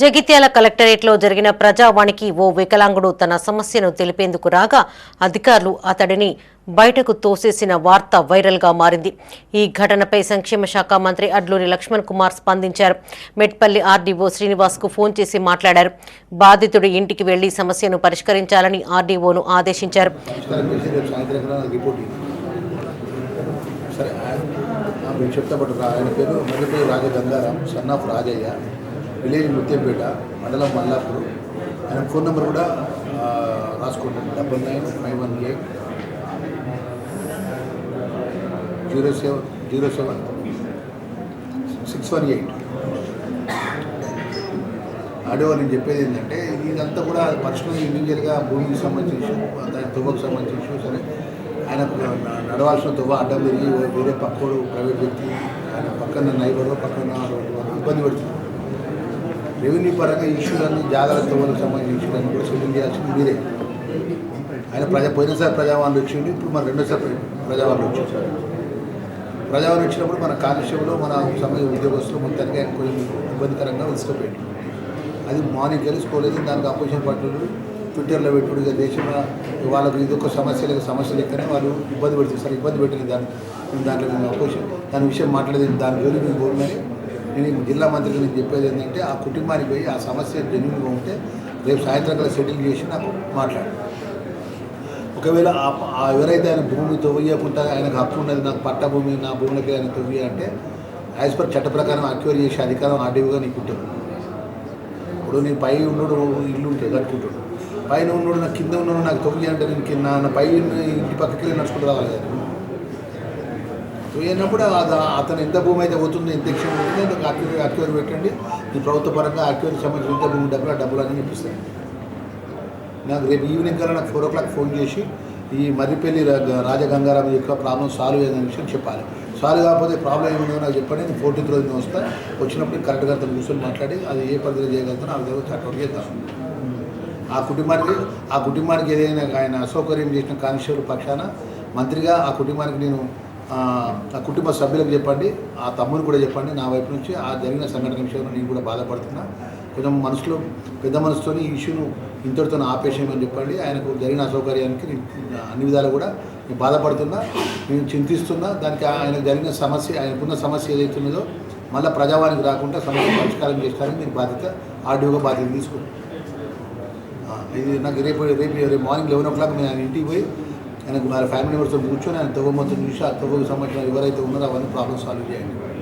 జగిత్యాల కలెక్టరేట్లో జరిగిన ప్రజావాణికి ఓ వికలాంగుడు తన సమస్యను తెలిపేందుకు రాగా అధికారులు అతడిని బయటకు తోసేసిన వార్త వైరల్గా మారింది. ఈ ఘటనపై సంక్షేమ శాఖ మంత్రి అడ్లూరి లక్ష్మణ్ కుమార్ స్పందించారు. మెట్పల్లి ఆర్డీఓ శ్రీనివాస్కు ఫోన్ చేసి మాట్లాడారు. బాధితుడి ఇంటికి వెళ్ళి సమస్యను పరిష్కరించాలని ఆర్డీఓను ఆదేశించారు. సరే ఆయన చెప్తా ఆయన పేరు Mallepalli Raja Gangaram son of Rajaiah. Village Muthyampet మండలం మల్లాపూర్. ఆయన ఫోన్ నెంబర్ కూడా రాసుకుంటాను రాసుకోండి. Double nine five one eight zero seven zero seven six one eight. Audio నేను చెప్పేది ఏంటంటే ఇదంతా కూడా పర్సనల్ ఇండివిజువల్గా భూమికి సంబంధించి ఇష్యూ దాని తువ్వకు సంబంధించి ఇష్యూ సరే. ఆయన నడవాల్సిన తువ్వ అడ్డం తిరిగి వేరే పక్కోడు ప్రైవేట్ వ్యక్తి ఆయన పక్కన నైబర్ పక్కన ఇబ్బంది పెడుతుంది రెవెన్యూ పరంగా ఇష్యూలన్నీ జాగ్రత్త తువ్వలకు సంబంధించిన ఇష్యూలన్నీ కూడా సెటిల్ చేయాల్సింది మీరే. ఆయన ప్రజా పోయినసారి ప్రజావాళ్ళు వచ్చిండు ఇప్పుడు మన రెండోసారి ప్రజావాళ్ళు వచ్చారు ప్రజావాళ్ళు వచ్చినప్పుడు మన కానిస్టేబుల్ మన సమయ ఉద్యోగస్తులు మొత్తానికి ఆయన కొంచెం ఇబ్బందికరంగా తీసుకుపోయాడు అది మార్నింగ్ తెలుసుకోలేదు దానికి అపోజిషన్ పార్టీలు ట్విట్టర్లో పెట్టుడు ఇక దేశంలో వాళ్ళకు ఇది ఒక సమస్య లేక సమస్య లెక్కనే వాళ్ళు ఇబ్బంది పెడుతుంది సార్. ఇబ్బంది పెట్టలేదు దాన్ని దాంట్లో మేము అపోజిషన్ దాని విషయం మాట్లాడేది దాని గురించి మేము కోరుమని నేను జిల్లా మంత్రికి నేను చెప్పేది ఏంటంటే ఆ కుటుంబానికి పోయి ఆ సమస్య జెన్యున్గా ఉంటే రేపు సాయంత్రం కల్లా సెటిల్ చేసి నాకు మాట్లాడు. ఒకవేళ ఆ- ఎవరైతే ఆయన భూమి తవ్వకుండా ఆయనకు హక్కు ఉన్నది నాకు పట్ట భూమి నా భూమిలోకి ఆయన తవ్వి అంటే యాజ్ పర్ చట్ట ప్రకారం అక్యూర్ చేసే అధికారం ఆర్డీఓగా నీకు ఉంటుంది. ఇప్పుడు నేను పై ఉన్నాడు ఇల్లు ఉంటే కట్టుకుంటాడు. పైన ఉన్నాడు నాకు కింద ఉన్నాడు నాకు తొమ్మిది అంటే నేను కింద నా పై ఇంటి పక్కకి వెళ్ళి నడుచుకుంటూ రావాలి కదా. పోయినప్పుడు అది- అతను ఎంత భూమి అయితే పోతుందో ఎంత ఎక్షన్ ఉంటుందో అంత అక్యూర్ అక్యూర్ పెట్టండి. ఈ ప్రభుత్వ పరంగా అక్యూర్ సంబంధించిన ఎంత భూమి డబ్బులు డబ్బులు అన్నీ ఇప్పిస్తాను. నాకు రేపు ఈవినింగ్ కల్లా నాకు ఫోర్ ఓ క్లాక్ ఫోన్ చేసి ఈ మర్రిపల్లి రాజగంగారాం యొక్క ప్రాబ్లం సాల్వ్ అయిన విషయం చెప్పాలి. సాల్వ్ కాకపోతే ప్రాబ్లం ఏముందో నాకు చెప్పండి. నేను ఫోర్టీన్త్ రోజు నేను వస్తా. వచ్చినప్పుడు కరెక్ట్గా అతను కూర్చొని మాట్లాడి అది ఏ పద్ధతిలో చేయగలుగుతానో ఆ విధంగా చట్టం చేద్దాం ఆ కుటుంబానికి ఆ కుటుంబానికి ఏదైనా ఆయన అసౌకర్యం చేసిన కానిస్టేబుల్ పక్షాన మంత్రిగా ఆ కుటుంబానికి నేను ఆ, కుటుంబ సభ్యులకు చెప్పండి ఆ తమ్ముని కూడా చెప్పండి నా వైపు నుంచి ఆ జరిగిన సంఘటన విషయంలో నేను కూడా బాధపడుతున్నా. కొంచెం మనసులో పెద్ద మనసుతో ఈ ఇష్యూను ఇంతటితో ఆపేసేయమని చెప్పండి. ఆయనకు జరిగిన అసౌకర్యానికి నేను అన్ని విధాలు కూడా నేను బాధపడుతున్నా నేను చింతిస్తున్నా. దానికి ఆయనకు జరిగిన సమస్య ఆయనకున్న సమస్య ఏదైతే ఉన్నదో మళ్ళీ ప్రజావానికి రాకుండా సమస్య పరిష్కారం చేస్తారని మీకు బాధ్యత ఆర్డీఓగా బాధ్యత తీసుకోండి ఇది నాకు రేపు రేపు రేపు మార్నింగ్ లెవెన్ ఓ క్లాక్ నేను ఆయన ఇంటికి పోయి ఆయనకు నా ఫ్యామిలీ మెంబర్స్తో కూర్చొని ఆయన తవ్వ మొత్తం చూసి ఆ తవ్వకు సంబంధించిన ఎవరైతే ఉన్నారో అవన్నీ ప్రాబ్లమ్ సాల్వ్ చేయండి.